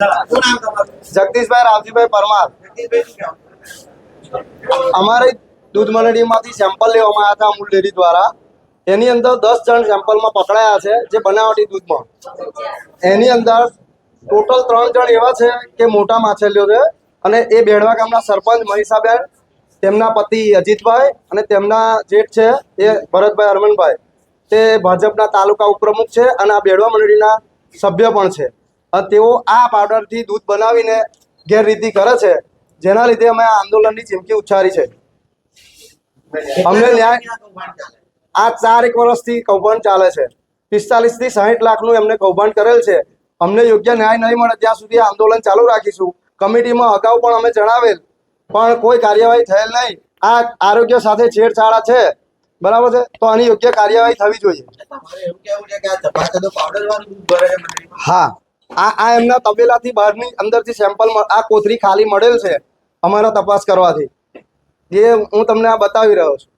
જગદીશભાઈ રાવજીભાઈ પરમાર. અમારે દૂધ મંડળીમાંથી સેમ્પલ લેવામાં આવ્યા હતા અમૂલ ડેરી દ્વારા. એની અંદર દસ જણ સેમ્પલમાં પકડાયા છે જે બનાવટી દૂધમાં. એની અંદર ટોટલ ત્રણ જણ એવા છે કે મોટા માછલીઓ છે અને એ બેડવા ગામના સરપંચ મનીષાબેન તેમના પતિ અજીતભાઈ અને તેમના જેઠ છે એ ભરતભાઈ હરમનભાઈ. તે ભાજપના તાલુકા ઉપપ્રમુખ છે અને આ બેડવા મંડળીના સભ્ય પણ છે. અને તેઓ આ પાવડરથી દૂધ બનાવીને ગેરરીતિ કરે છે જેના લીધે અમે આ આંદોલનની ચીમકી ઉચ્ચારી છે. અમને ન્યાય? આ ચાર એક વર્ષથી કૌભાંડ ચાલે છે. પિસ્તાલીસથી સાહીઠ લાખનું એમને કૌભાંડ કરેલ છે. અમને યોગ્ય ન્યાય નહીં મળે ત્યાં સુધી આંદોલન ચાલુ રાખીશું. કમિટીમાં અગાઉ પણ અમે જણાવેલ પણ કોઈ કાર્યવાહી થયેલ નહીં. આ આરોગ્ય સાથે છેડછાડા છે. બરાબર છે? તો આની યોગ્ય કાર્યવાહી થવી જોઈએ? હા. આ આ એમના તબેલાથી બહારની અંદરથી સેમ્પલ આ કોથરી ખાલી મળેલ છે અમારા તપાસ કરવાથી. જે હું તમને આ બતાવી રહ્યો છું.